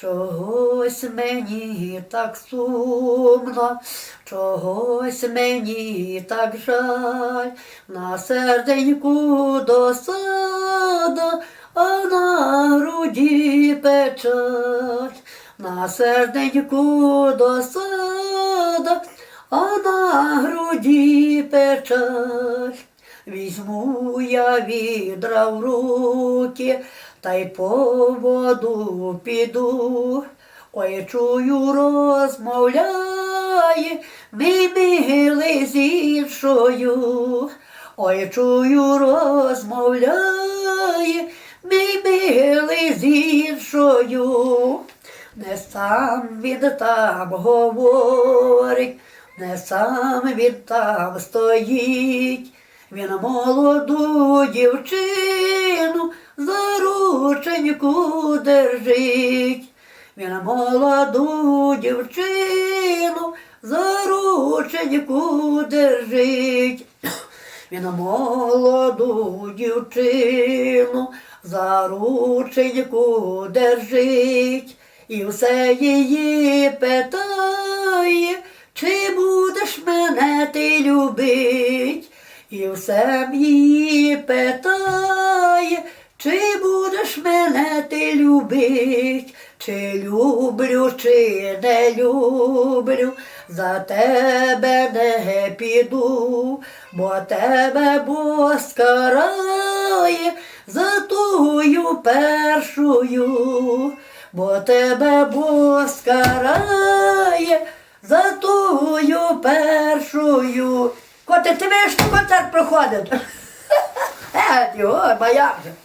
Чогось мені так сумно, чогось мені так жаль, на серденьку досада, а на груді печаль, на серденьку досада, а на груді печаль. Візьму я відра в руки, та й по воду піду. Ой, чую, розмовляє, мій милий з іншою. Ой, чую, розмовляє, мій милий з іншою. Не сам він там говорить, не сам він там стоїть. Він молоду дівчину за рученьку держить. Він молоду дівчину за рученьку держить. Він молоду дівчину за рученьку держить. І все її питає, чи будеш мене ти любить? І все її питає, чи будеш мене ти любить? Чи люблю, чи не люблю, за тебе не піду, бо тебе Бог скарає за тую першою, бо тебе Бог скарає за тую першою. Коти, ти виш, концерт проходив. Е, його, моя.